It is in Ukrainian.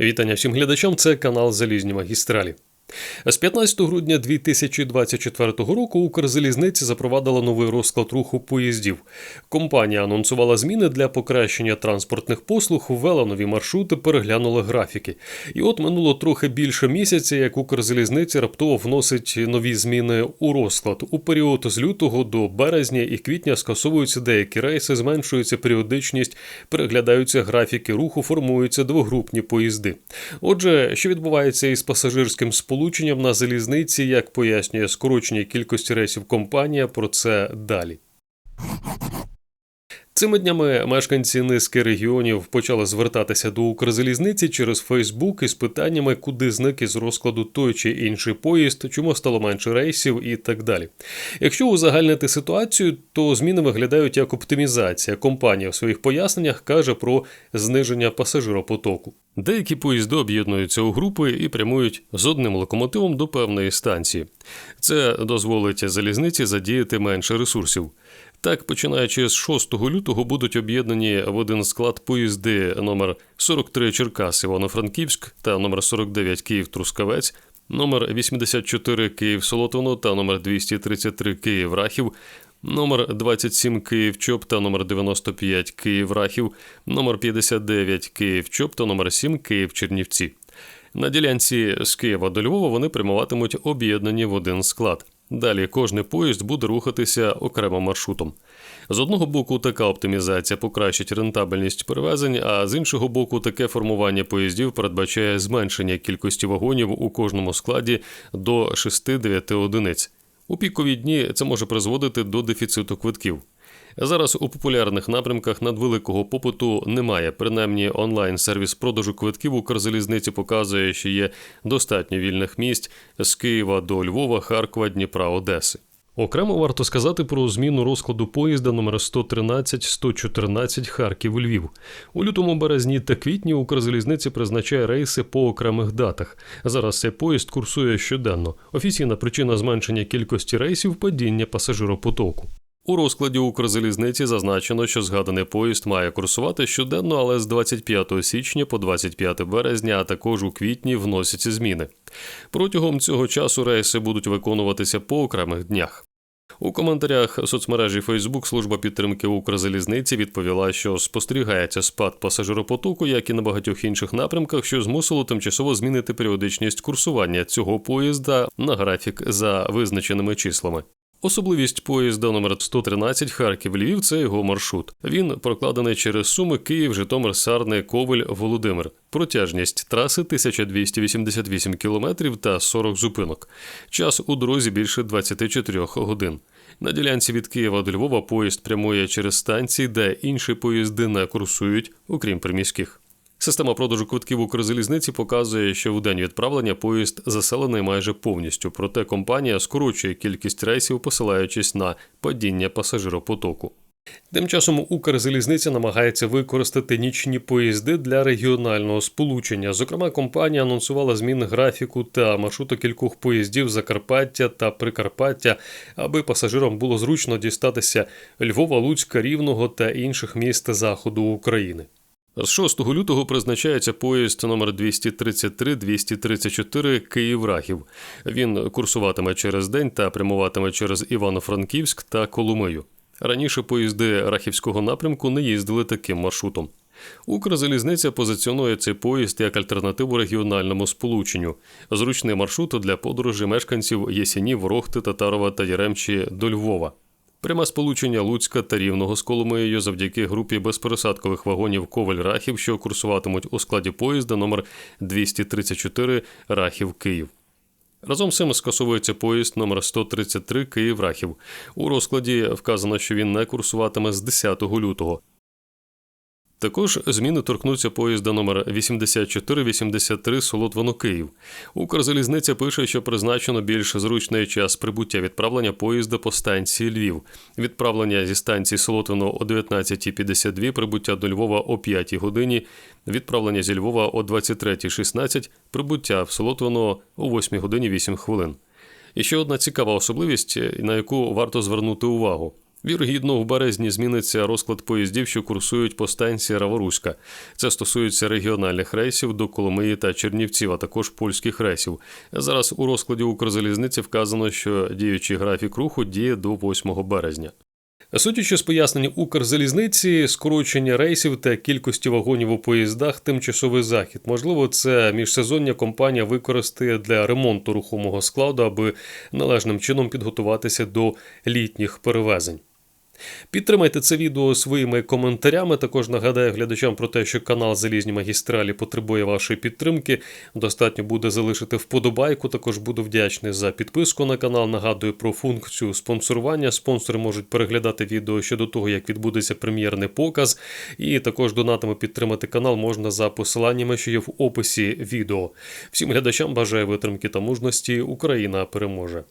Вітання всім глядачам. Це канал Залізні магістралі. З 15 грудня 2024 року Укрзалізниця запровадила новий розклад руху поїздів. Компанія анонсувала зміни для покращення транспортних послуг, ввела нові маршрути, переглянула графіки. І от минуло трохи більше місяця, як Укрзалізниця раптово вносить нові зміни у розклад. У період з лютого до березня і квітня скасовуються деякі рейси, зменшується періодичність, переглядаються графіки руху, формуються двогрупні поїзди. Отже, що відбувається із пасажирським сполученням на залізниці, як пояснює скорочення кількості рейсів компанія, про це далі. Цими днями мешканці низки регіонів почали звертатися до Укрзалізниці через Фейсбук із питаннями, куди зник із розкладу той чи інший поїзд, чому стало менше рейсів і так далі. Якщо узагальнити ситуацію, то зміни виглядають як оптимізація. Компанія в своїх поясненнях каже про зниження пасажиропотоку. Деякі поїзди об'єднуються у групи і прямують з одним локомотивом до певної станції. Це дозволить залізниці задіяти менше ресурсів. Так, починаючи з 6 лютого будуть об'єднані в один склад поїзди номер 43 Черкас Івано-Франківськ та номер 49 Київ Трускавець, номер 84 Київ Солотвино та номер 233 Київ Рахів, номер 27 Київ Чоп та номер 95 Київ Рахів, номер 59 Київ Чоп та номер 7 Київ Чернівці. На ділянці з Києва до Львова вони прямуватимуть об'єднані в один склад. Далі кожний поїзд буде рухатися окремим маршрутом. З одного боку, така оптимізація покращить рентабельність перевезень, а з іншого боку, таке формування поїздів передбачає зменшення кількості вагонів у кожному складі до 6-9 одиниць. У пікові дні це може призводити до дефіциту квитків. Зараз у популярних напрямках надвеликого попиту немає. Принаймні, онлайн-сервіс продажу квитків Укрзалізниці показує, що є достатньо вільних місць з Києва до Львова, Харкова, Дніпра, Одеси. Окремо варто сказати про зміну розкладу поїзда номер 113-114 Харків Львів. У лютому березні та квітні Укрзалізниця призначає рейси по окремих датах. Зараз цей поїзд курсує щоденно. Офіційна причина зменшення кількості рейсів падіння пасажиропотоку. У розкладі Укрзалізниці зазначено, що згаданий поїзд має курсувати щоденно, але з 25 січня по 25 березня, а також у квітні вносяться зміни. Протягом цього часу рейси будуть виконуватися по окремих днях. У коментарях соцмережі Facebook служба підтримки Укрзалізниці відповіла, що спостерігається спад пасажиропотоку, як і на багатьох інших напрямках, що змусило тимчасово змінити періодичність курсування цього поїзда на графік за визначеними числами. Особливість поїзда номер 113 Харків Львів це його маршрут. Він прокладений через Суми, Київ, Житомир, Сарни, Ковель, Володимир. Протяжність траси 1288 км та 40 зупинок. Час у дорозі більше 24 годин. На ділянці від Києва до Львова поїзд прямує через станції, де інші поїзди не курсують, окрім приміських. Система продажу квитків Укрзалізниці показує, що в день відправлення поїзд заселений майже повністю, проте компанія скорочує кількість рейсів, посилаючись на падіння пасажиропотоку. Тим часом Укрзалізниця намагається використати нічні поїзди для регіонального сполучення. Зокрема, компанія анонсувала зміни графіку та маршруту кількох поїздів Закарпаття та Прикарпаття, аби пасажирам було зручно дістатися Львова, Луцька, Рівного та інших міст заходу України. З 6 лютого призначається поїзд номер 233-234 Київ-Рахів. Він курсуватиме через день та прямуватиме через Івано-Франківськ та Коломию. Раніше поїзди Рахівського напрямку не їздили таким маршрутом. Укрзалізниця позиціонує цей поїзд як альтернативу регіональному сполученню, зручний маршрут для подорожі мешканців Єсінів, Рохти, Татарова та Яремчі до Львова. Пряме сполучення Луцька та Рівного з Коломиєю завдяки групі безпересадкових вагонів Коваль Рахів, що курсуватимуть у складі поїзда номер 234 Рахів Київ. Разом з цим скасовується поїзд номер 133 Київ Рахів. У розкладі вказано, що він не курсуватиме з 10 лютого. Також зміни торкнуться поїзда номер 8483 Солотвоно Київ. Укрзалізниця пише, що призначено більш зручний час прибуття відправлення поїзда по станції Львів. Відправлення зі станції Солотвино о 19.52, прибуття до Львова о 5 годині, відправлення зі Львова о 23.16, прибуття в Солотвино о 8 годині 8 хвилин. І ще одна цікава особливість, на яку варто звернути увагу. Вірогідно, в березні зміниться розклад поїздів, що курсують по станції Раворуська. Це стосується регіональних рейсів до Коломиї та Чернівців, а також польських рейсів. Зараз у розкладі Укрзалізниці вказано, що діючий графік руху діє до 8 березня. Судячи з пояснень Укрзалізниці, скорочення рейсів та кількості вагонів у поїздах тимчасовий захід. Можливо, це міжсезоння компанія використає для ремонту рухомого складу, аби належним чином підготуватися до літніх перевезень. Підтримайте це відео своїми коментарями. Також нагадаю глядачам про те, що канал Залізні магістралі потребує вашої підтримки. Достатньо буде залишити вподобайку. Також буду вдячний за підписку на канал. Нагадую про функцію спонсорування. Спонсори можуть переглядати відео щодо того, як відбудеться прем'єрний показ. І також донатами підтримати канал можна за посиланнями, що є в описі відео. Всім глядачам бажаю витримки та мужності. Україна переможе.